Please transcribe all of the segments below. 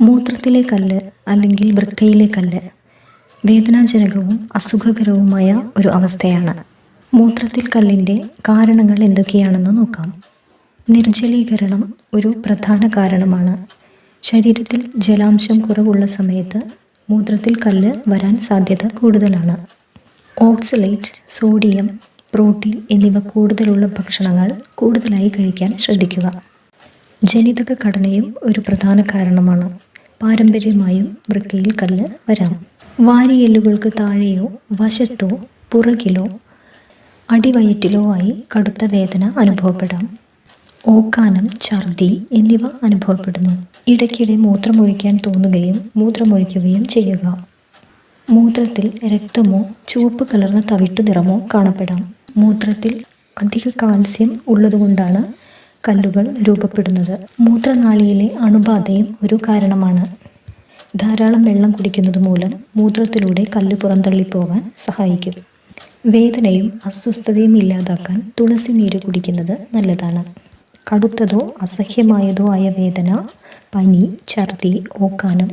മൂത്രത്തിലെ കല്ല് അല്ലെങ്കിൽ വൃക്കയിലെ കല്ല് വേദനാജനകവും അസുഖകരവുമായ ഒരു അവസ്ഥയാണ്. മൂത്രത്തിൽ കല്ലിന്റെ കാരണങ്ങൾ എന്തൊക്കെയാണെന്ന് നോക്കാം. നിർജലീകരണം ഒരു പ്രധാന കാരണമാണ്. ശരീരത്തിൽ ജലാംശം കുറവുള്ള സമയത്ത് മൂത്രത്തിൽ കല്ല് വരാൻ സാധ്യത കൂടുതലാണ്. ഓക്സലേറ്റ് സോഡിയം പ്രോട്ടീൻ എന്നിവ കൂടുതലുള്ള ഭക്ഷണങ്ങൾ കൂടുതലായി കഴിക്കാൻ ശ്രദ്ധിക്കുക. ജനിതക ഘടനയും ഒരു പ്രധാന കാരണമാണ്. പാരമ്പര്യമായും വൃക്കയിൽ കല്ല് വരാം. വാരിയെല്ലുകൾക്ക് താഴെയോ വശത്തോ പുറകിലോ അടിവയറ്റിലോ ആയി കടുത്ത വേദന അനുഭവപ്പെടാം. ഓക്കാനം ഛർദി എന്നിവ അനുഭവപ്പെടുന്നു. ഇടയ്ക്കിടെ മൂത്രമൊഴിക്കാൻ തോന്നുകയും മൂത്രമൊഴിക്കുകയും ചെയ്യുക. മൂത്രത്തിൽ രക്തമോ ചുവപ്പ് കലർന്ന തവിട്ടു നിറമോ കാണപ്പെടാം. മൂത്രത്തിൽ അധിക കാൽസ്യം ഉള്ളതുകൊണ്ടാണ് കല്ലുകൾ രൂപപ്പെടുന്നത്. മൂത്രനാളിയിലെ അണുബാധയും ഒരു കാരണമാണ്. ധാരാളം വെള്ളം കുടിക്കുന്നത് മൂലം മൂത്രത്തിലൂടെ കല്ല് പുറന്തള്ളിപ്പോകാൻ സഹായിക്കും. വേദനയും അസ്വസ്ഥതയും ഇല്ലാതാക്കാൻ തുളസി നീര് കുടിക്കുന്നത് നല്ലതാണ്. കടുത്തതോ അസഹ്യമായതോ ആയ വേദന പനി ഛർദി ഓക്കാനം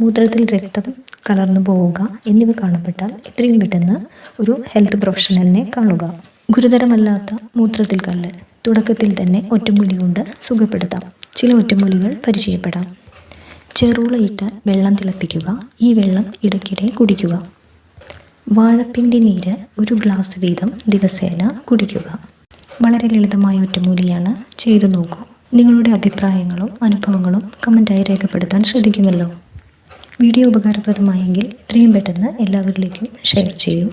മൂത്രത്തിൽ രക്തം കലർന്നു പോവുക എന്നിവ കാണപ്പെട്ടാൽ എത്രയും പെട്ടെന്ന് ഒരു ഹെൽത്ത് പ്രൊഫഷണലിനെ കാണുക. ഗുരുതരമല്ലാത്ത മൂത്രത്തിൽ കല്ല്. തുടക്കത്തിൽ തന്നെ ഒറ്റമൂലി കൊണ്ട് സുഖപ്പെടുത്താം. ചില ഒറ്റമൂലികൾ പരിചയപ്പെടാം. ചെറുളയിട്ട് വെള്ളം തിളപ്പിക്കുക. ഈ വെള്ളം ഇടയ്ക്കിടെ കുടിക്കുക. വാഴപ്പിന്റെ നീര് ഒരു ഗ്ലാസ് വീതം ദിവസേന കുടിക്കുക. വളരെ ലളിതമായ ഒറ്റമൂലിയാണ് ചെയ്തു നോക്കൂ. നിങ്ങളുടെ അഭിപ്രായങ്ങളും അനുഭവങ്ങളും കമന്റായി രേഖപ്പെടുത്താൻ ശ്രദ്ധിക്കുമല്ലോ. വീഡിയോ ഉപകാരപ്രദമായെങ്കിൽ എത്രയും പെട്ടെന്ന് എല്ലാവരിലേക്കും ഷെയർ ചെയ്യൂ.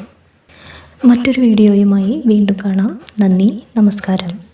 മറ്റൊരു വീഡിയോയുമായി വീണ്ടും കാണാം. നന്ദി നമസ്കാരം.